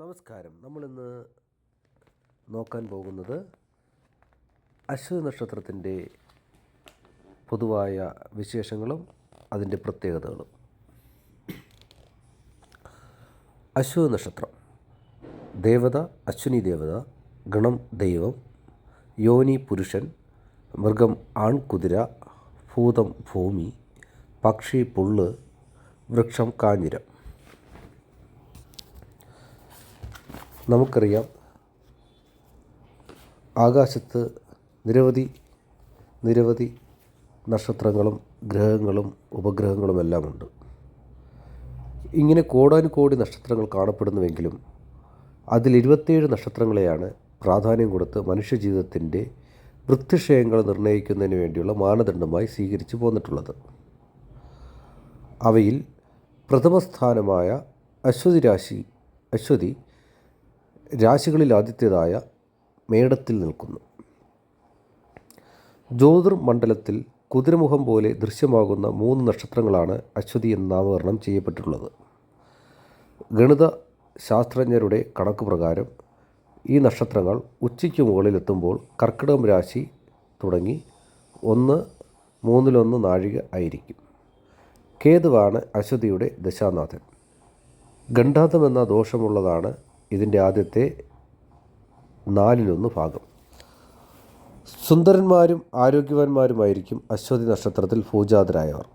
നമസ്കാരം. നമ്മളിന്ന് നോക്കാൻ പോകുന്നത് അശ്വതി നക്ഷത്രത്തിന്റെ പൊതുവായ വിശേഷങ്ങളും അതിന്റെ പ്രത്യേകതകളും. അശ്വതി നക്ഷത്രം. ദേവത അശ്വിനി ദേവത ഗണം ദൈവം യോനി പുരുഷൻ മൃഗം ആൺകുതിര ഭൂതം ഭൂമി പക്ഷി പുള്ള് വൃക്ഷം കാഞ്ഞിരം. നമുക്കറിയാം. ആകാശത്ത് നിരവധി നിരവധി നക്ഷത്രങ്ങളും ഗ്രഹങ്ങളും ഉപഗ്രഹങ്ങളുമെല്ലാം ഉണ്ട് ഇങ്ങനെ കോടാനുകോടി നക്ഷത്രങ്ങൾ കാണപ്പെടുന്നുവെങ്കിലും അതിൽ ഇരുപത്തേഴ് നക്ഷത്രങ്ങളെയാണ് പ്രാധാന്യം കൊടുത്ത് മനുഷ്യജീവിതത്തിന്റെ വൃത്തിക്ഷയങ്ങൾ നിർണയിക്കുന്നതിന് വേണ്ടിയുള്ള മാനദണ്ഡമായി സ്വീകരിച്ചു പോന്നിട്ടുള്ളത്. അവയിൽ പ്രഥമസ്ഥാനമായ അശ്വതി രാശി അശ്വതി രാശികളിൽ ആദ്യത്തേതായ മേടത്തിൽ നിൽക്കുന്നു. ജ്യോതിർമണ്ഡലത്തിൽ കുതിരമുഖം പോലെ ദൃശ്യമാകുന്ന മൂന്ന് നക്ഷത്രങ്ങളാണ് അശ്വതി എന്ന് നാമകരണം ചെയ്യപ്പെട്ടിട്ടുള്ളത്. ഗണിത ശാസ്ത്രജ്ഞരുടെ കണക്ക് പ്രകാരം ഈ നക്ഷത്രങ്ങൾ ഉച്ചയ്ക്ക് മുകളിലെത്തുമ്പോൾ കർക്കിടകം രാശി തുടങ്ങി ഒന്ന് മൂന്നിലൊന്ന് നാഴിക ആയിരിക്കും. കേതുവാണ് അശ്വതിയുടെ ദശാനാഥൻ. ഗണ്ഡാതം എന്ന ദോഷമുള്ളതാണ് ഇതിന്റെ ആദ്യത്തെ നാലിലൊന്ന് ഭാഗം. സുന്ദരന്മാരും ആരോഗ്യവാന്മാരുമായിരിക്കും അശ്വതി നക്ഷത്രത്തിൽ പൂജാതരായവർ.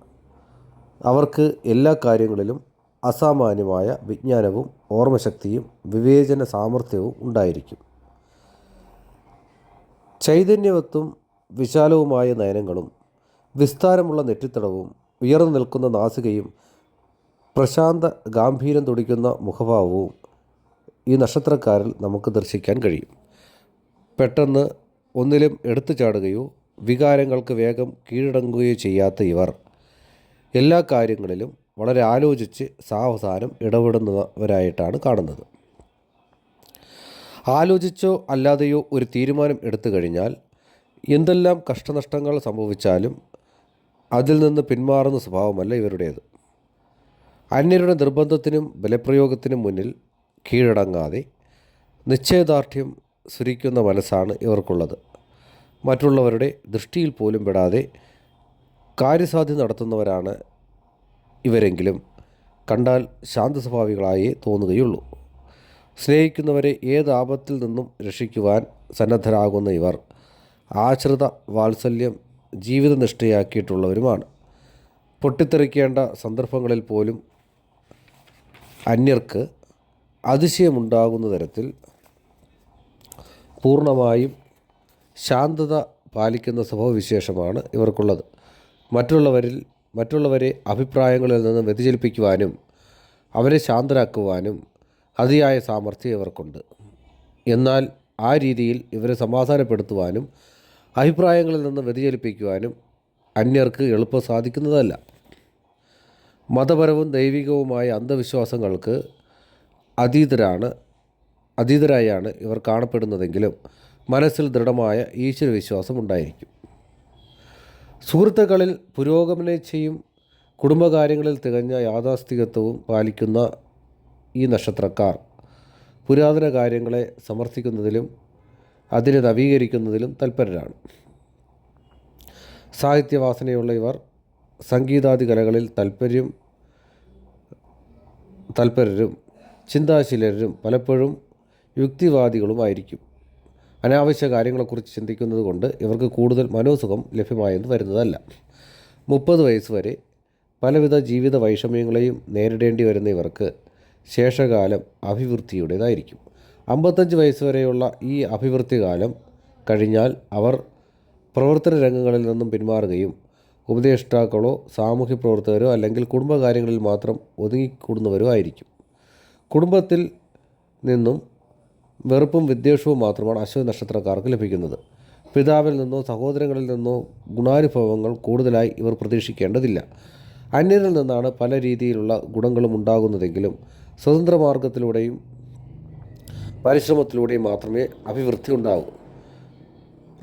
അവർക്ക് എല്ലാ കാര്യങ്ങളിലും അസാമാന്യമായ വിജ്ഞാനവും ഓർമ്മശക്തിയും വിവേചന സാമർഥ്യവും ഉണ്ടായിരിക്കും. ചൈതന്യവത്വം വിശാലവുമായ നയനങ്ങളും വിസ്താരമുള്ള നെറ്റിത്തടവും ഉയർന്നു നിൽക്കുന്ന നാസികയും പ്രശാന്ത ഗാംഭീര്യം തുടിക്കുന്ന മുഖഭാവവും ഈ നക്ഷത്രക്കാരിൽ നമുക്ക് ദർശിക്കാൻ കഴിയും. പെട്ടെന്ന് ഒന്നിലും എടുത്തു ചാടുകയോ വികാരങ്ങൾക്ക് വേഗം കീഴടങ്ങുകയോ ചെയ്യാത്ത ഇവർ എല്ലാ കാര്യങ്ങളിലും വളരെ ആലോചിച്ച് സാവധാനം ഇടപെടുന്നവരായിട്ടാണ് കാണുന്നത്. ആലോചിച്ചോ അല്ലാതെയോ ഒരു തീരുമാനം എടുത്തു കഴിഞ്ഞാൽ എന്തെല്ലാം കഷ്ടനഷ്ടങ്ങൾ സംഭവിച്ചാലും അതിൽ നിന്ന് പിന്മാറുന്ന സ്വഭാവമല്ല ഇവരുടേത്. അന്യരുടെ നിർബന്ധത്തിനും ബലപ്രയോഗത്തിനും മുന്നിൽ കീഴടങ്ങാതെ നിശ്ചയദാർഢ്യം സുരിക്കുന്ന മനസ്സാണ് ഇവർക്കുള്ളത്. മറ്റുള്ളവരുടെ ദൃഷ്ടിയിൽ പോലും പെടാതെ കാര്യസാധ്യം നടത്തുന്നവരാണ് ഇവരെങ്കിലും. കണ്ടാൽ ശാന്തസ്വഭാവികളായേ തോന്നുകയുള്ളൂ. സ്നേഹിക്കുന്നവരെ ഏത് ആപത്തിൽ നിന്നും രക്ഷിക്കുവാൻ സന്നദ്ധരാകുന്ന ഇവർ ആശ്രിത വാത്സല്യം ജീവിതനിഷ്ഠയാക്കിയിട്ടുള്ളവരുമാണ്. പൊട്ടിത്തെറിക്കേണ്ട സന്ദർഭങ്ങളിൽ പോലും അന്യർക്ക് അതിശയമുണ്ടാകുന്ന തരത്തിൽ പൂർണമായും ശാന്തത പാലിക്കുന്ന സ്വഭാവവിശേഷമാണ് ഇവർക്കുള്ളത്. മറ്റുള്ളവരിൽ മറ്റുള്ളവരെ അഭിപ്രായങ്ങളിൽ നിന്ന് വ്യതിചലിപ്പിക്കുവാനും അവരെ ശാന്തരാക്കുവാനും അതിയായ സാമർഥ്യം ഇവർക്കുണ്ട്. എന്നാൽ ആ രീതിയിൽ ഇവരെ സമാധാനപ്പെടുത്തുവാനും അഭിപ്രായങ്ങളിൽ നിന്ന് വ്യതിചലിപ്പിക്കുവാനും അന്യർക്ക് എളുപ്പം സാധിക്കുന്നതല്ല. മതപരവും ദൈവികവുമായ അന്ധവിശ്വാസങ്ങൾക്ക് അതീതരാണ് അതീതരായാണ് ഇവർ കാണപ്പെടുന്നതെങ്കിലും മനസ്സിൽ ദൃഢമായ ഈശ്വരവിശ്വാസം ഉണ്ടായിരിക്കും. സുഹൃത്തുക്കളിൽ പുരോഗമനേച്ഛയും കുടുംബകാര്യങ്ങളിൽ തികഞ്ഞ യാഥാസ്ഥികത്വവും പാലിക്കുന്ന ഈ നക്ഷത്രക്കാർ പുരാതന കാര്യങ്ങളെ സമർത്ഥിക്കുന്നതിലും അതിനെ നവീകരിക്കുന്നതിലും തൽപരരാണ്. സാഹിത്യവാസനയുള്ള ഇവർ സംഗീതാദി കലകളിൽ താല്പര്യം തൽപരരും ചിന്താശീലരും പലപ്പോഴും യുക്തിവാദികളുമായിരിക്കും അനാവശ്യ കാര്യങ്ങളെക്കുറിച്ച് ചിന്തിക്കുന്നത് കൊണ്ട് ഇവർക്ക് കൂടുതൽ മനോസുഖം ലഭ്യമായെന്ന് വരുന്നതല്ല. മുപ്പത് വയസ്സ് വരെ പലവിധ ജീവിത വൈഷമ്യങ്ങളെയും നേരിടേണ്ടി വരുന്ന ഇവർക്ക് ശേഷകാലം അഭിവൃദ്ധിയുടേതായിരിക്കും. അമ്പത്തഞ്ച് വയസ്സ് വരെയുള്ള ഈ അഭിവൃദ്ധി കാലം കഴിഞ്ഞാൽ അവർ പ്രവർത്തന രംഗങ്ങളിൽ നിന്നും പിന്മാറുകയും ഉപദേഷ്ടാക്കളോ സാമൂഹ്യ പ്രവർത്തകരോ അല്ലെങ്കിൽ കുടുംബകാര്യങ്ങളിൽ മാത്രം ഒതുങ്ങിക്കൂടുന്നവരോ ആയിരിക്കും. കുടുംബത്തിൽ നിന്നും വെറുപ്പും വിദ്വേഷവും മാത്രമാണ് അശ്വതി നക്ഷത്രക്കാർക്ക് ലഭിക്കുന്നത്. പിതാവിൽ നിന്നോ സഹോദരങ്ങളിൽ നിന്നോ ഗുണാനുഭവങ്ങൾ കൂടുതലായി ഇവർ പ്രതീക്ഷിക്കേണ്ടതില്ല. അന്യരിൽ നിന്നാണ് പല രീതിയിലുള്ള ഗുണങ്ങളും ഉണ്ടാകുന്നതെങ്കിലും സ്വതന്ത്ര മാർഗത്തിലൂടെയും പരിശ്രമത്തിലൂടെയും മാത്രമേ അഭിവൃദ്ധി ഉണ്ടാകൂ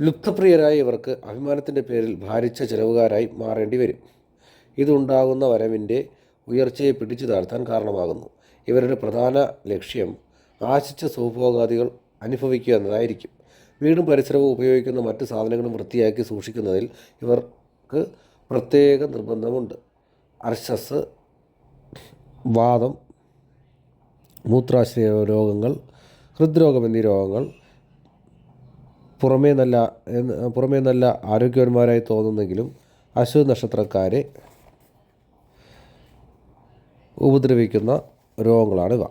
ലുപ്തപ്രിയരായ ഇവർക്ക് അഭിമാനത്തിന്റെ പേരിൽ ഭാരിച്ച ചിലവുകാരായി മാറേണ്ടി വരും. ഇതുണ്ടാകുന്ന വരവിന്റെ ഉയർച്ചയെ പിടിച്ചു താഴ്ത്താൻ കാരണമാകുന്നു. ഇവരുടെ പ്രധാന ലക്ഷ്യം ആശിച്ച സുഭോഗാദികൾ അനുഭവിക്കുക എന്നതായിരിക്കും. വീടും പരിസരവും ഉപയോഗിക്കുന്ന മറ്റ് സാധനങ്ങളും വൃത്തിയാക്കി സൂക്ഷിക്കുന്നതിൽ ഇവർക്ക് പ്രത്യേക നിർബന്ധമുണ്ട്. അർശസ് വാദം മൂത്രാശയ രോഗങ്ങൾ ഹൃദ്രോഗം എന്നീ രോഗങ്ങൾ പുറമേ നല്ല പുറമേ നല്ല ആരോഗ്യവാന്മാരായി തോന്നുന്നെങ്കിലും അശ്വനക്ഷത്രക്കാരെ ഉപദ്രവിക്കുന്ന രോഗങ്ങളാണിവ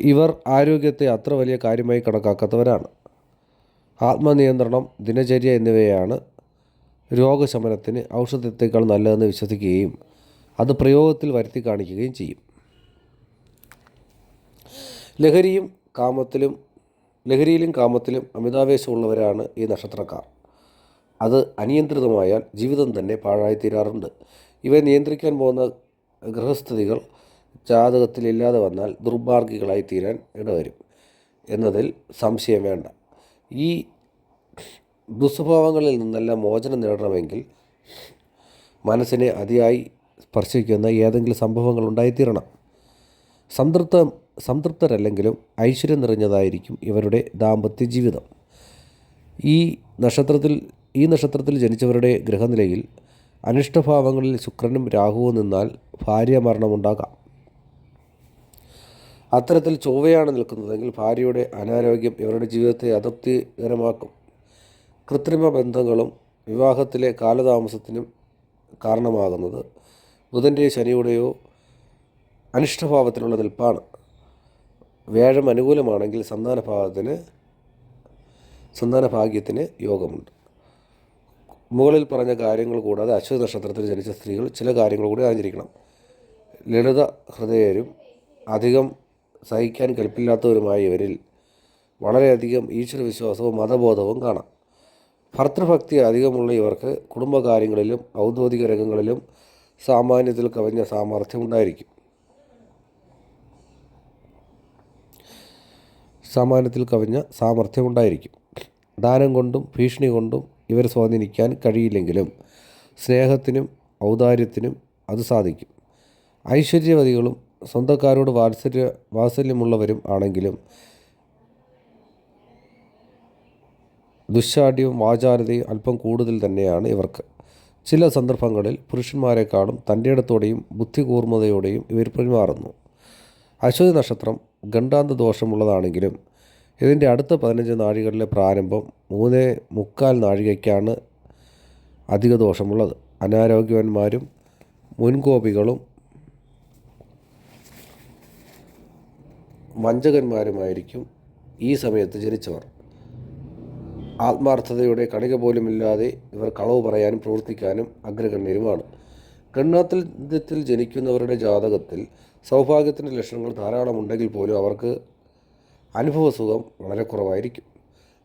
ഇവർ ആരോഗ്യത്തെ അത്ര വലിയ കാര്യമായി കണക്കാക്കാത്തവരാണ്. ആത്മനിയന്ത്രണം ദിനചര്യ എന്നിവയാണ് രോഗശമനത്തിന് ഔഷധത്തേക്കാൾ നല്ലതെന്ന് വിശ്വസിക്കുകയും അത് പ്രയോഗത്തിൽ വരുത്തി കാണിക്കുകയും ചെയ്യും. ലഹരിയും കാമത്തിലും ലഹരിയിലും കാമത്തിലും അമിതാവേശമുള്ളവരാണ് ഈ നക്ഷത്രക്കാർ. അത് അനിയന്ത്രിതമായാൽ ജീവിതം തന്നെ പാഴായിത്തീരാറുണ്ട്. ഇവയെ നിയന്ത്രിക്കാൻ പോകുന്ന ഗൃഹസ്ഥിതികൾ ജാതകത്തിൽ ഇല്ലാതെ വന്നാൽ ദുർമാർഗികളായി തീരാൻ ഇടവരും. എന്നതിൽ സംശയം വേണ്ട. ഈ ദുസ്വഭാവങ്ങളിൽ നിന്നെല്ലാം മോചനം നേടണമെങ്കിൽ മനസ്സിനെ അതിയായി സ്പർശിക്കുന്ന ഏതെങ്കിലും സംഭവങ്ങൾ ഉണ്ടായിത്തീരണം. സംതൃപ്ത സംതൃപ്തരല്ലെങ്കിലും ഐശ്വര്യം നിറഞ്ഞതായിരിക്കും ഇവരുടെ ദാമ്പത്യ ജീവിതം. ഈ നക്ഷത്രത്തിൽ ഈ നക്ഷത്രത്തിൽ ജനിച്ചവരുടെ ഗ്രഹനിലയിൽ അനിഷ്ടഭാവങ്ങളിൽ ശുക്രനും രാഹുവും നിന്നാൽ ഭാര്യ ഭാര്യമരണമുണ്ടാകാം. അത്തരത്തിൽ ചൊവ്വയാണ് നിൽക്കുന്നതെങ്കിൽ ഭാര്യയുടെ അനാരോഗ്യം ഇവരുടെ ജീവിതത്തെ അതൃപ്തികരമാക്കും. കൃത്രിമ ബന്ധങ്ങളും വിവാഹത്തിലെ കാലതാമസത്തിനും കാരണമാകുന്നത് ബുധന്റെയോ ശനിയുടെയോ അനിഷ്ടഭാവത്തിലുള്ള നിൽപ്പാണ്. വ്യാഴം അനുകൂലമാണെങ്കിൽ സന്താനഭാവത്തിന് സന്താനഭാഗ്യത്തിന് യോഗമുണ്ട്. മുകളിൽ പറഞ്ഞ കാര്യങ്ങൾ കൂടാതെ അശ്വതി നക്ഷത്രത്തിൽ ജനിച്ച സ്ത്രീകൾ ചില കാര്യങ്ങൾ കൂടി അറിഞ്ഞിരിക്കണം. ലളിത ഹൃദയരും അധികം സഹിക്കാൻ കൽപ്പില്ലാത്തവരുമായ ഇവരിൽ വളരെയധികം ഈശ്വരവിശ്വാസവും മതബോധവും കാണാം. ഭർത്തൃഭക്തി അധികമുള്ള ഇവർക്ക് കുടുംബകാര്യങ്ങളിലും ഔദ്യോഗിക രംഗങ്ങളിലും സാമാന്യത്തിൽ കവിഞ്ഞ സാമർഥ്യം ഉണ്ടായിരിക്കും സാമാന്യത്തിൽ കവിഞ്ഞ സാമർഥ്യം ഉണ്ടായിരിക്കും ദാനം കൊണ്ടും ഭീഷണി കൊണ്ടും ഇവർ സ്വാധീനിക്കാൻ കഴിയില്ലെങ്കിലും സ്നേഹത്തിനും ഔദാര്യത്തിനും അത് സാധിക്കും. ഐശ്വര്യവതികളും സ്വന്തക്കാരോട് വാത്സല്യ വാത്സല്യമുള്ളവരും ആണെങ്കിലും ദുശാഠ്യവും വാചാലതയും അല്പം കൂടുതൽ തന്നെയാണ് ഇവർക്ക്. ചില സന്ദർഭങ്ങളിൽ പുരുഷന്മാരെക്കാളും തന്റെ ഇടത്തോടെയും ബുദ്ധികൂർമ്മതയോടെയും ഇവർ പെരുമാറുന്നു. അശ്വതി നക്ഷത്രം ഗണ്ടാന്ത ദോഷമുള്ളതാണെങ്കിലും ഇതിന്റെ അടുത്ത പതിനഞ്ച് നാഴികളിലെ പ്രാരംഭം മൂന്നേ മുക്കാൽ നാഴികയ്ക്കാണ് അധിക ദോഷമുള്ളത്. അനാരോഗ്യവന്മാരും മുൻകോപികളും വഞ്ചകന്മാരുമായിരിക്കും ഈ സമയത്ത് ജനിച്ചവർ. ആത്മാർത്ഥതയുടെ കണിക പോലുമില്ലാതെ ഇവർ കളവ് പറയാനും പ്രവർത്തിക്കാനും അഗ്രഗണ്യരുമാണ്. ഗണ്ണാത്തിൽ ജനിക്കുന്നവരുടെ ജാതകത്തിൽ സൗഭാഗ്യത്തിന്റെ ലക്ഷണങ്ങൾ ധാരാളമുണ്ടെങ്കിൽ പോലും അവർക്ക് അനുഭവസുഖം വളരെ കുറവായിരിക്കും.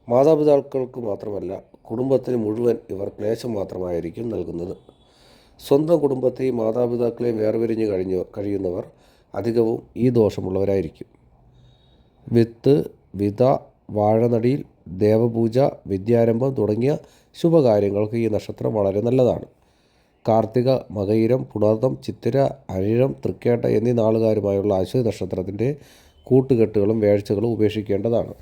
മാതാപിതാക്കൾക്ക് മാത്രമല്ല കുടുംബത്തിന് മുഴുവൻ ഇവർ ക്ലേശം മാത്രമായിരിക്കും നൽകുന്നത്. സ്വന്തം കുടുംബത്തെയും മാതാപിതാക്കളെയും വേർപിരിഞ്ഞ് കഴിഞ്ഞ കഴിയുന്നവർ അധികവും ഈ ദോഷമുള്ളവരായിരിക്കും. വിത്ത് വിത വാഴനടിയിൽ ദേവപൂജ വിദ്യാരംഭം തുടങ്ങിയ ശുഭകാര്യങ്ങൾക്ക് ഈ നക്ഷത്രം വളരെ നല്ലതാണ്. കാർത്തിക മകയിരം പുണർദം ചിത്തിര അനിഴം തൃക്കേട്ട എന്നീ നാളുകാരുമായുള്ള അശ്വതി നക്ഷത്രത്തിന്റെ കൂട്ടുകെട്ടുകളും വേഴ്ചകളും ഉപേക്ഷിക്കേണ്ടതാണ്.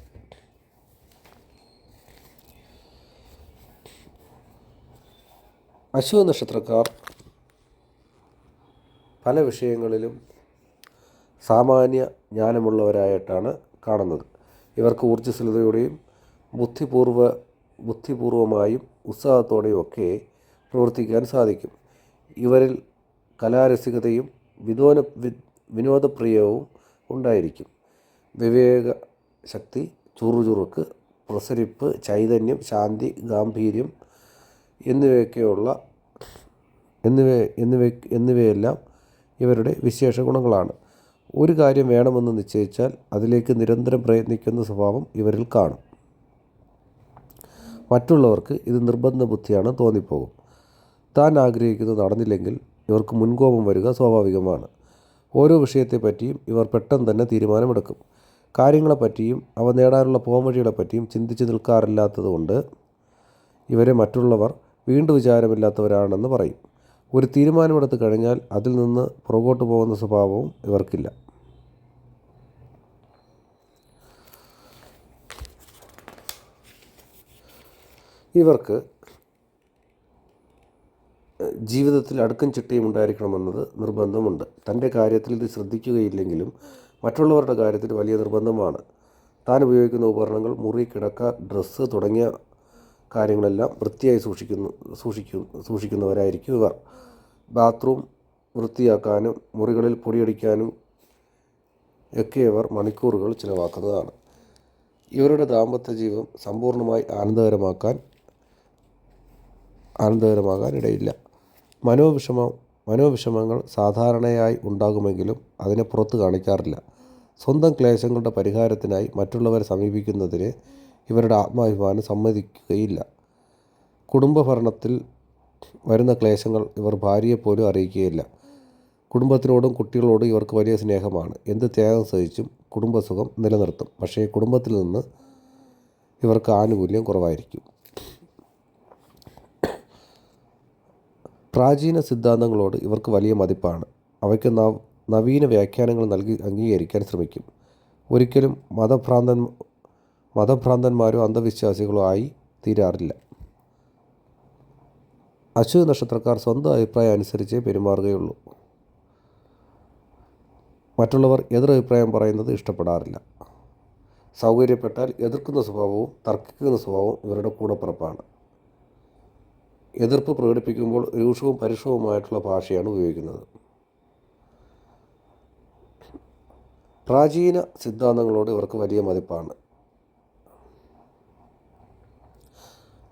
അശ്വതി നക്ഷത്രക്കാർ പല വിഷയങ്ങളിലും സാമാന്യ ജ്ഞാനമുള്ളവരായിട്ടാണ് കാണുന്നത്. ഇവർക്ക് ഊർജസ്വലതയോടെയും ബുദ്ധിപൂർവ ബുദ്ധിപൂർവമായും ഉത്സാഹത്തോടെയും ഒക്കെ പ്രവർത്തിക്കാൻ സാധിക്കും. ഇവരിൽ കലാരസികതയും വിനോദ വിനോദപ്രിയവും ഉണ്ടായിരിക്കും. വിവേക ശക്തി ചുറുചുറുക്ക് പ്രസരിപ്പ് ചൈതന്യം ശാന്തി ഗാംഭീര്യം എന്നിവയൊക്കെയുള്ള എന്നിവ എന്നിവ എന്നിവയെല്ലാം ഇവരുടെ വിശേഷ ഗുണങ്ങളാണ്. ഒരു കാര്യം വേണമെന്ന് നിശ്ചയിച്ചാൽ അതിലേക്ക് നിരന്തരം പ്രയത്നിക്കുന്ന സ്വഭാവം ഇവരിൽ കാണും. മറ്റുള്ളവർക്ക് ഇത് നിർബന്ധ ബുദ്ധിയാണ് തോന്നിപ്പോകും. താൻ ആഗ്രഹിക്കുന്നത് നടന്നില്ലെങ്കിൽ ഇവർക്ക് മുൻകോപം വരിക സ്വാഭാവികമാണ്. ഓരോ വിഷയത്തെപ്പറ്റിയും ഇവർ പെട്ടെന്ന് തന്നെ തീരുമാനമെടുക്കും. കാര്യങ്ങളെപ്പറ്റിയും അവ നേടാനുള്ള പോംവഴികളെപ്പറ്റിയും ചിന്തിച്ച് നിൽക്കാറില്ലാത്തതുകൊണ്ട് ഇവരെ മറ്റുള്ളവർ വീണ്ടും വിചാരമില്ലാത്തവരാണെന്ന് പറയും. ഒരു തീരുമാനമെടുത്ത് കഴിഞ്ഞാൽ അതിൽ നിന്ന് പുറകോട്ട് പോകുന്ന സ്വഭാവവും ഇവർക്കില്ല. ഇവർക്ക് ജീവിതത്തിൽ അടുക്കും ചിട്ടയും ഉണ്ടായിരിക്കണമെന്നത് നിർബന്ധമുണ്ട്. തന്റെ കാര്യത്തിൽ ഇത് ശ്രദ്ധിക്കുകയില്ലെങ്കിലും മറ്റുള്ളവരുടെ കാര്യത്തിൽ വലിയ നിർബന്ധമാണ്. താൻ ഉപയോഗിക്കുന്ന ഉപകരണങ്ങൾ മുറി കിടക്ക ഡ്രസ്സ് തുടങ്ങിയ കാര്യങ്ങളെല്ലാം വൃത്തിയായി സൂക്ഷിക്കുന്നു സൂക്ഷിക്കും സൂക്ഷിക്കുന്നവരായിരിക്കും ഇവർ. ബാത്റൂം വൃത്തിയാക്കാനും മുറികളിൽ പൊടിയടിക്കാനും ഒക്കെ ഇവർ മണിക്കൂറുകൾ ചിലവാക്കുന്നതാണ്. ഇവരുടെ ദാമ്പത്യ ജീവിതം സമ്പൂർണമായി ആനന്ദകരമാക്കാൻ ആനന്ദകരമാകാൻ ഇടയില്ല. മനോവിഷമം മനോവിഷമങ്ങൾ സാധാരണയായി ഉണ്ടാകുമെങ്കിലും അതിനെ പുറത്ത് കാണിക്കാറില്ല. സ്വന്തം ക്ലേശങ്ങളുടെ പരിഹാരത്തിനായി മറ്റുള്ളവരെ സമീപിക്കുന്നതിന് ഇവരുടെ ആത്മാഭിമാനം സമ്മതിക്കുകയില്ല. കുടുംബഭരണത്തിൽ വരുന്ന ക്ലേശങ്ങൾ ഇവർ ഭാര്യയെപ്പോലും അറിയിക്കുകയില്ല. കുടുംബത്തിനോടും കുട്ടികളോടും ഇവർക്ക് വലിയ സ്നേഹമാണ്. എന്ത് ത്യാഗം സഹിച്ചും കുടുംബസുഖം നിലനിർത്തും. പക്ഷേ കുടുംബത്തിൽ നിന്ന് ഇവർക്ക് ആനുകൂല്യം കുറവായിരിക്കും. പ്രാചീന സിദ്ധാന്തങ്ങളോട് ഇവർക്ക് വലിയ മതിപ്പാണ്. അവയ്ക്ക് നവ നവീന വ്യാഖ്യാനങ്ങൾ നൽകി അംഗീകരിക്കാൻ ശ്രമിക്കും. ഒരിക്കലും മതഭ്രാന്തൻ മതഭ്രാന്തന്മാരോ അന്ധവിശ്വാസികളോ ആയി തീരാറില്ല. അശ്വതി നക്ഷത്രക്കാർ സ്വന്തം അഭിപ്രായം അനുസരിച്ചേ പെരുമാറുകയുള്ളൂ. മറ്റുള്ളവർ എതിരഭിപ്രായം പറയുന്നത് ഇഷ്ടപ്പെടാറില്ല. സൗകര്യപ്പെട്ടാൽ എതിർക്കുന്ന സ്വഭാവവും തർക്കിക്കുന്ന സ്വഭാവവും ഇവരുടെ കൂടപ്പിറപ്പാണ്. എതിർപ്പ് പ്രകടിപ്പിക്കുമ്പോൾ രൂക്ഷവും പരുഷവുമായിട്ടുള്ള ഭാഷയാണ് ഉപയോഗിക്കുന്നത്. പ്രാചീന സിദ്ധാന്തങ്ങളോട് ഇവർക്ക് വലിയ മതിപ്പാണ്.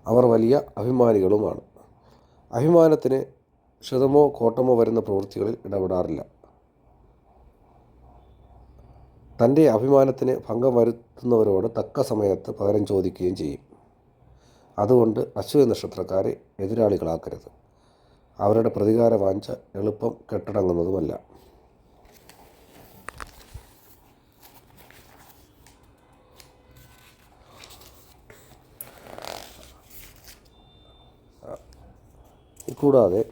അവർ വലിയ അഭിമാനികളുമാണ്. അഭിമാനത്തിന് ക്ഷതമോ കോട്ടമോ വരുന്ന പ്രവൃത്തികളിൽ ഇടപെടാറില്ല. തന്റെ അഭിമാനത്തിന് ഭംഗം വരുത്തുന്നവരോട് തക്ക സമയത്ത് പകരം ചോദിക്കുകയും ചെയ്യും. അതുകൊണ്ട് അശ്വതി നക്ഷത്രക്കാരെ എതിരാളികളാക്കരുത്. അവരുടെ പ്രതികാര വാഞ്ച എളുപ്പം കെട്ടടങ്ങുന്നതുമല്ല. കൂടാതെ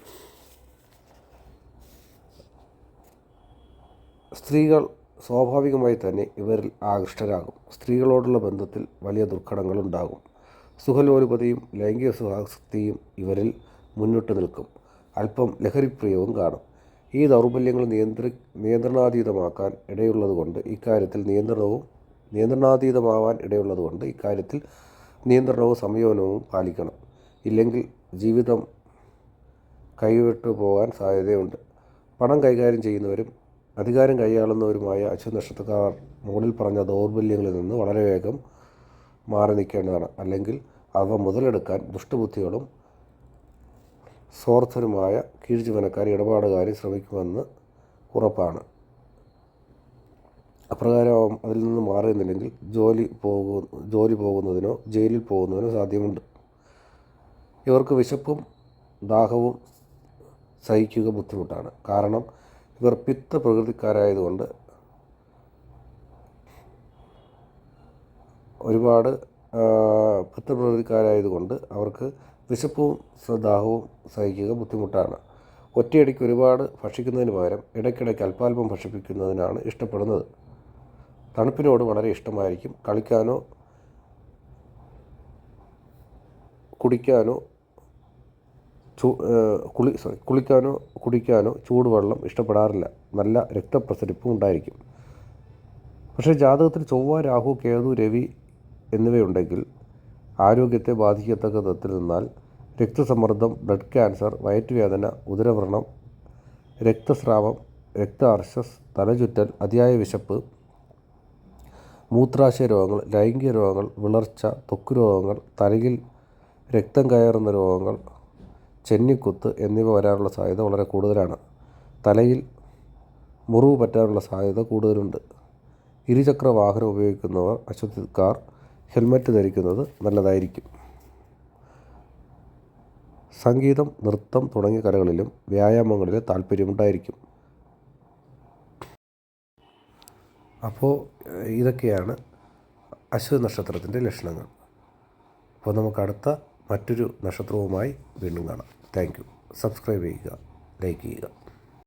സ്ത്രീകൾ സ്വാഭാവികമായി തന്നെ ഇവരിൽ ആകൃഷ്ടരാകും. സ്ത്രീകളോടുള്ള ബന്ധത്തിൽ വലിയ ദുർഘടങ്ങളുണ്ടാകും. സുഖലോലുപതയും ലൈംഗിക സുഖാസക്തിയും ഇവരിൽ മുന്നിട്ട് നിൽക്കും. അല്പം ലഹരിപ്രിയവും കാണും. ഈ ദൗർബല്യങ്ങൾ നിയന്ത്രി നിയന്ത്രണാതീതമാക്കാൻ ഇടയുള്ളതുകൊണ്ട് ഇക്കാര്യത്തിൽ നിയന്ത്രണവും നിയന്ത്രണാതീതമാവാൻ ഇടയുള്ളതുകൊണ്ട് ഇക്കാര്യത്തിൽ നിയന്ത്രണവും സംയോജനവും പാലിക്കണം. ഇല്ലെങ്കിൽ ജീവിതം കൈവിട്ടു പോകാൻ സാധ്യതയുണ്ട്. പണം കൈകാര്യം ചെയ്യുന്നവരും അധികാരം കൈയാളുന്നവരുമായ അശ്വനക്ഷത്രക്കാർ മുകളിൽ പറഞ്ഞ ദൗർബല്യങ്ങളിൽ നിന്ന് വളരെ വേഗം മാറി നിൽക്കേണ്ടതാണ്. അല്ലെങ്കിൽ അവ മുതലെടുക്കാൻ ദുഷ്ടബുദ്ധികളും സ്വാർത്ഥരുമായ കീഴ്ജീവനക്കാർ ഇടപാടുകാരും ശ്രമിക്കുമെന്ന് ഉറപ്പാണ്. അപ്രകാരം അതിൽ നിന്ന് മാറിയുന്നില്ലെങ്കിൽ ജോലി പോകു ജോലി പോകുന്നതിനോ ജയിലിൽ പോകുന്നതിനോ സാധ്യമുണ്ട് ഇവർക്ക് വിശപ്പും ദാഹവും സഹിക്കുക ബുദ്ധിമുട്ടാണ്. കാരണം ഇവർ പിത്ത പ്രകൃതിക്കാരായതുകൊണ്ട് ഒരുപാട് പിത്ത പിത്തപ്രകൃതിക്കാരായതുകൊണ്ട് അവർക്ക് വിശപ്പും ദാഹവും സഹിക്കുക ബുദ്ധിമുട്ടാണ്. ഒറ്റയടിക്ക് ഒരുപാട് ഭക്ഷിക്കുന്നതിന് പകരം ഇടയ്ക്കിടയ്ക്ക് അല്പാൽപം ഭക്ഷിപ്പിക്കുന്നതിനാണ് ഇഷ്ടപ്പെടുന്നത്. തണുപ്പിനോട് വളരെ ഇഷ്ടമായിരിക്കും. കളിക്കാനോ കുടിക്കാനോ ചൂ കുളി സോറി കുളിക്കാനോ കുടിക്കാനോ ചൂടുവെള്ളം ഇഷ്ടപ്പെടാറില്ല. നല്ല രക്തപ്രസരിപ്പും ഉണ്ടായിരിക്കും. പക്ഷേ ജാതകത്തിൽ ചൊവ്വ രാഹു കേതു രവി എന്നിവയുണ്ടെങ്കിൽ ആരോഗ്യത്തെ ബാധിക്കത്തക്ക തരത്തിൽ നിന്നാൽ രക്തസമ്മർദ്ദം ബ്ലഡ് ക്യാൻസർ വയറ്റുവേദന ഉദരവ്രണം രക്തസ്രാവം രക്താർശസ് തലചുറ്റൽ അതിയായ വിശപ്പ് മൂത്രാശയ രോഗങ്ങൾ ലൈംഗിക രോഗങ്ങൾ വിളർച്ച ത്വക്ക് രോഗങ്ങൾ തലയിൽ രക്തം കയറുന്ന രോഗങ്ങൾ ചെന്നിക്കുത്ത് എന്നിവ വരാനുള്ള സാധ്യത വളരെ കൂടുതലാണ്. തലയിൽ മുറിവ് പറ്റാനുള്ള സാധ്യത കൂടുതലുണ്ട്. ഇരുചക്ര വാഹനം ഉപയോഗിക്കുന്നവർ അശ്വതിക്കാർ ഹെൽമറ്റ് ധരിക്കുന്നത് നല്ലതായിരിക്കും. സംഗീതം നൃത്തം തുടങ്ങിയ കലകളിലും വ്യായാമങ്ങളിൽ താല്പര്യമുണ്ടായിരിക്കും. അപ്പോൾ ഇതൊക്കെയാണ് അശ്വതി നക്ഷത്രത്തിന്റെ ലക്ഷണങ്ങൾ. അപ്പോൾ നമുക്ക് അടുത്ത മറ്റൊരു നക്ഷത്രവുമായി വീണ്ടും കാണാം. താങ്ക് യു സബ്സ്ക്രൈബ് ചെയ്യുക ലൈക്ക് ചെയ്യുക